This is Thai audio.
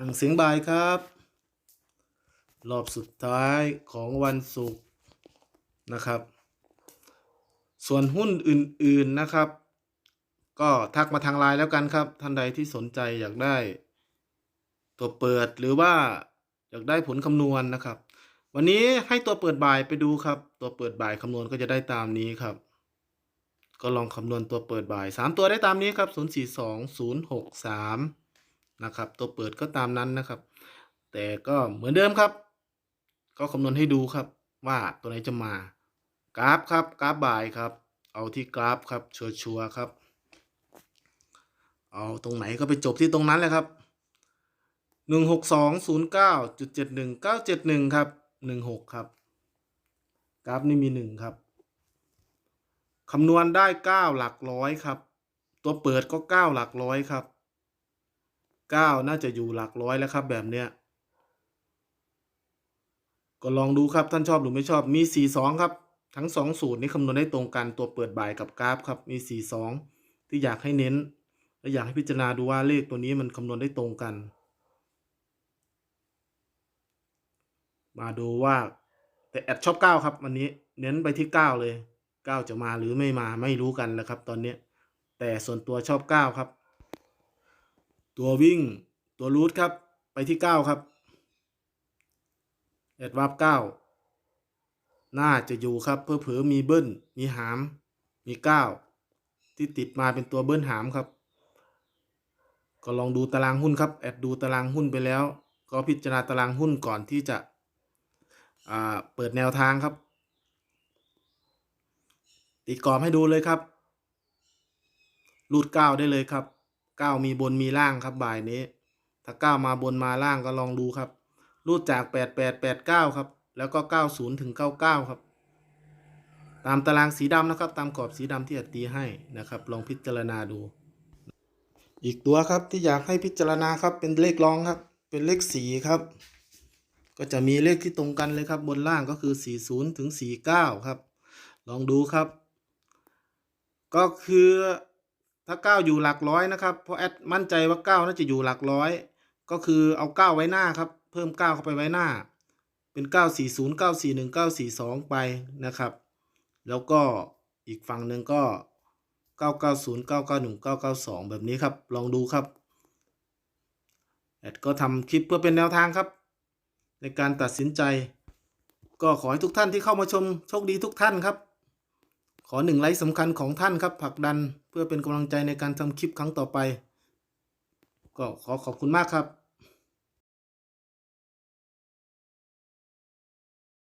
ห่างเสียงบายครับ รอบสุดท้ายของวันศุกร์นะครับ ส่วนหุ้นอื่นๆนะครับ ก็ทักมาทางไลน์แล้วกันครับ ท่านใดที่สนใจอยากได้ ตัวเปิดหรือว่าอยากได้ผลคำนวณนะครับ วันนี้ให้ตัวเปิดบ่ายไปดูครับ ตัวเปิดบ่ายคำนวณก็จะได้ตามนี้ครับ ก็ลองคำนวณตัวเปิดบ่าย 3 ตัวได้ตามนี้ครับ 042 063 นะครับ ตัวเปิดก็ตามนั้นนะครับ แต่ก็เหมือนเดิมครับ ก็คำนวณให้ดูครับ ว่าตัวไหนจะมา กราฟครับ กราฟบ่ายครับ เอาที่กราฟครับ ชัวร์ๆครับ เอาตรงไหนก็ไปจบที่ตรงนั้นแหละครับหนึ่งหกสองศูนย์เก้าจุดเจ็ดหนึ่งเก้าเจ็ดหนึ่งครับหนึ่งหกครับ กราฟนี่มีหนึ่งครับคำนวณได้เก้าหลักร้อยครับ ตัวเปิดก็เก้าหลักร้อยครับ เก้าน่าจะอยู่หลักร้อยแล้วครับแบบเนี้ย ก็ลองดูครับท่านชอบหรือไม่ชอบมีสี่สองครับ ทั้งสองสูตรนี้คำนวณได้ตรงกันตัวเปิดบ่ายกับกราฟครับมีสี่สองที่อยากให้เน้น และอยากให้พิจารณาดูว่าเลขตัวนี้มันคำนวณได้ตรงกัน มาดูว่าแต่แอดชอบเก้าครับวันนี้เน้นไปที่เก้าเลยเก้าจะมาหรือไม่มาไม่รู้กันแล้วครับ ตอนนี้แต่ส่วนตัวชอบเก้าครับ ตัววิ่งตัวรูทครับ ไปที่เก้าครับแอดวาบเก้าน่าจะอยู่ครับเพื่อเผอมีเบิ้ลมีหาม มีเก้าที่ติดมาเป็นตัวเบิ้ลหามครับ ก็ลองดูตารางหุ้นครับ แอดดูตารางหุ้นไปแล้ว ก็พิจารณาตารางหุ้นก่อนที่จะเปิดแนวทางครับ ติดกรอบให้ดูเลยครับรูดเก้าได้เลยครับ เก้ามีบนมีล่างครับบ่ายนี้ ถ้าเก้ามาบนมาล่างก็ลองดูครับ รูดจากแปดแปดแปดเก้าครับ แล้วก็เก้าศูนย์ถึงเก้าเก้าครับ ตามตารางสีดำนะครับ ตามกรอบสีดำที่อัดตีให้นะครับ ลองพิจารณาดู อีกตัวครับที่อยากให้พิจารณาครับเป็นเลขรองครับ เป็นเลขสีครับ ก็จะมีเลขที่ตรงกันเลยครับ บนล่างก็คือ 40ถึง49 ครับ ลองดูครับ ก็คือ ถ้า 9 อยู่หลักร้อยนะครับ เพราะแอดมั่นใจว่า 9 น่าจะอยู่หลักร้อย ก็คือเอา 9 ไว้หน้าครับ เพิ่ม 9 เข้าไปไว้หน้า เป็น 940 941 942 ไปนะครับ แล้วก็อีกฝั่งหนึ่งก็ 990 991 992 แบบนี้ครับ ลองดูครับ แอดก็ทำคลิปเพื่อเป็นแนวทางครับ ในการตัดสินใจ ก็ขอให้ทุกท่านที่เข้ามาชมโชคดีทุกท่านครับ ขอหนึ่งไลค์สำคัญของท่านครับผลักดันเพื่อเป็นกำลังใจในการทำคลิปครั้งต่อไป ก็ขอขอบคุณมากครับ